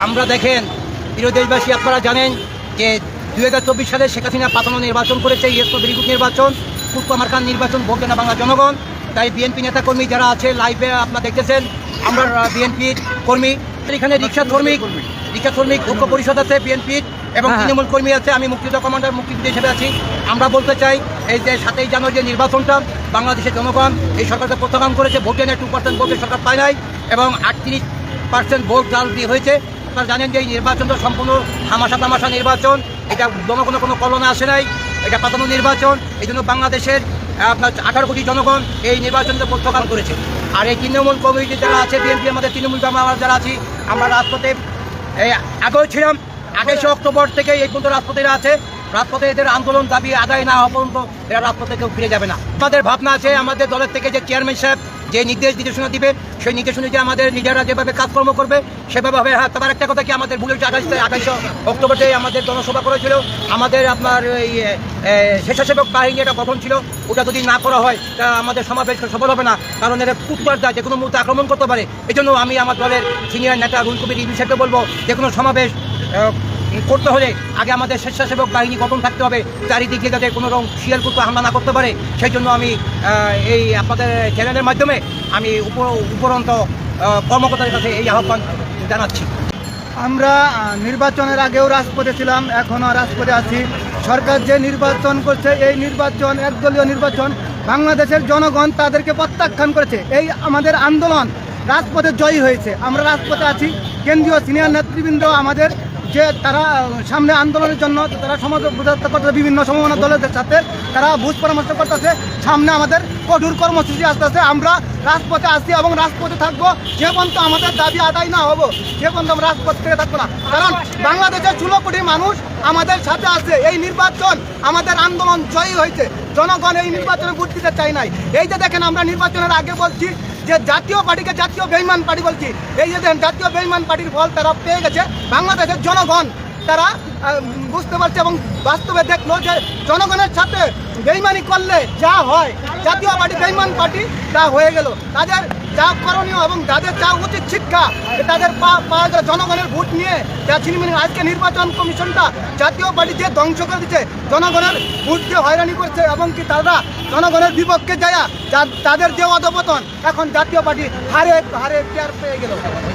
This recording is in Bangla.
আমরা দেখেন প্রিয় দেশবাসী আপনারা জানেন যে দুই হাজার চব্বিশ সালে শেখ হাসিনা পাতানো নির্বাচন করেছে ইয়েস বিরিগুট নির্বাচন কুটু মার্কান নির্বাচন ভোট না বাংলা জনগণ। তাই বিএনপি নেতাকর্মী যারা আছে লাইভে আপনারা দেখতেছেন আমরা বিএনপির কর্মী এখানে রিক্সা শ্রমিক রিক্সা শ্রমিক ঐক্য পরিষদ আছে বিএনপির এবং হ্যাঁ, হ্যাঁ। তৃণমূল কর্মী আছে আমি মুক্তিযোদ্ধা কমান্ডার মুক্তিযুদ্ধ হিসেবে আছি। আমরা বলতে চাই এই যে সাতই জানুয়ারি যে নির্বাচনটা বাংলাদেশের জনগণ এই সরকারকে প্রত্যাখ্যান করেছে ভোটে নেয় টু পার্সেন্ট ভোটে সরকার পায় নাই এবং আটত্রিশ পার্সেন্ট ভোট জাল দিয়ে হয়েছে। আপনারা জানেন যে এই নির্বাচনটা সম্পূর্ণ হামাশা তামাশা নির্বাচন। এটা জনগণ কোনো কলনে আসে নাই, এটা পাতানো নির্বাচন। এই জন্য বাংলাদেশের আপনার আঠারো কোটি জনগণ এই নির্বাচনকে প্রত্যাখ্যান করেছে। আর এই তৃণমূল কমিটি যারা আছে, বিএনপি, আমাদের তৃণমূল আমরা যারা আছি, আমরা রাজপথে আগেও ছিলাম। আঠাশে অক্টোবর থেকে এই পর্যন্ত রাজপথেরা আছে। রাজপথে এদের আন্দোলন দাবি আদায় না হওয়া পর্যন্ত এরা রাজপথে কেউ ফিরে যাবে না। আমাদের ভাবনা আছে, আমাদের দলের থেকে যে চেয়ারম্যান সাহেব যে নির্দেশ নির্দেশনা দিবে, সেই নির্দেশ অনুযায়ী আমাদের নিজেরা যেভাবে কাজকর্ম করবে, সেভাবে হবে। হ্যাঁ তারপর একটা কথা কি, আমাদের বুলেট আঠাশ আঠাশে অক্টোবরে আমাদের জনসভা করেছিল। আমাদের আপনার এই স্বেচ্ছাসেবক বাহিনী এটা গঠন ছিল, ওটা যদি না করা হয়, তা আমাদের সমাবেশ সফল হবে না। কারণ এরা কুটপার যায়, যে কোনো মুহূর্তে আক্রমণ করতে পারে। এই জন্য আমি আমার দলের সিনিয়র নেতা রুল কবির ইদু বলব, যে কোনো সমাবেশ করতে হলে আগে আমাদের স্বেচ্ছাসেবক বাহিনী গঠন থাকতে হবে। চারিদিকে যাতে কোনো রকম শিয়াল কুত্তা হামলা না করতে পারে। সেই জন্য আমি এই আপনাদের চ্যানেলের মাধ্যমে আমি উপর উপরন্ত কর্মকর্তাদের কাছে এই আহ্বান জানাচ্ছি। আমরা নির্বাচনের আগেও রাজপথে ছিলাম এখনও রাজপথে আছি। সরকার যে নির্বাচন করছে, এই নির্বাচন, একদলীয় নির্বাচন, বাংলাদেশের জনগণ তাদেরকে প্রত্যাখ্যান করেছে। এই আমাদের আন্দোলন রাজপথে জয়ী হয়েছে। আমরা রাজপথে আছি। কেন্দ্রীয় সিনিয়র নেতৃবৃন্দ আমাদের যে তারা সামনে আন্দোলনের জন্য তারা সমাজ বোঝাতে করতেছে, বিভিন্ন সম্ভাবনা দলের সাথে তারা বুঝ পরামর্শ করতেছে, সামনে আমাদের কঠোর কর্মসূচি আসতেছে, আমরা রাজপথে আসছি এবং রাজপথে থাকব, যে পর্যন্ত আমাদের দাবি আদায় না হব সে পর্যন্ত আমরা রাজপথ থেকে থাকব না। কারণ বাংলাদেশের ষোলো কোটি মানুষ আমাদের সাথে আছে, এই নির্বাচন আমাদের আন্দোলন জয়ী হয়েছে। জনগণ এই নির্বাচনে দিতে চাই নাই। এই যে দেখেন, আমরা নির্বাচনের আগে বলছি যে জাতীয় পার্টিকে জাতীয় বেইমান পার্টি বলছি, এই যে জাতীয় বেইমান পার্টির ফল তারা পেয়ে গেছে বাংলাদেশের জনগণ। তারা বুঝতে পারছে এবং বাস্তবে দেখল যে জনগণের সাথে বেইমানি করলে যা হয়, জাতীয় পার্টি, বেইমান পার্টি, তা হয়ে গেল। তাদের যা করণীয় এবং যাদের যা উচিত শিক্ষা তাদের পাওয়া জনগণের ভোট নিয়ে যা ছিনিমিনি আজকে নির্বাচন কমিশনটা জাতীয় পার্টি যে ধ্বংস করে দিচ্ছে জনগণের ভোট হয়রানি করছে এবং কি তারা জনগণের বিপক্ষে যায় তাদের যে অধপতন, এখন জাতীয় পার্টি হারে হারে চেয়ার পেয়ে গেল।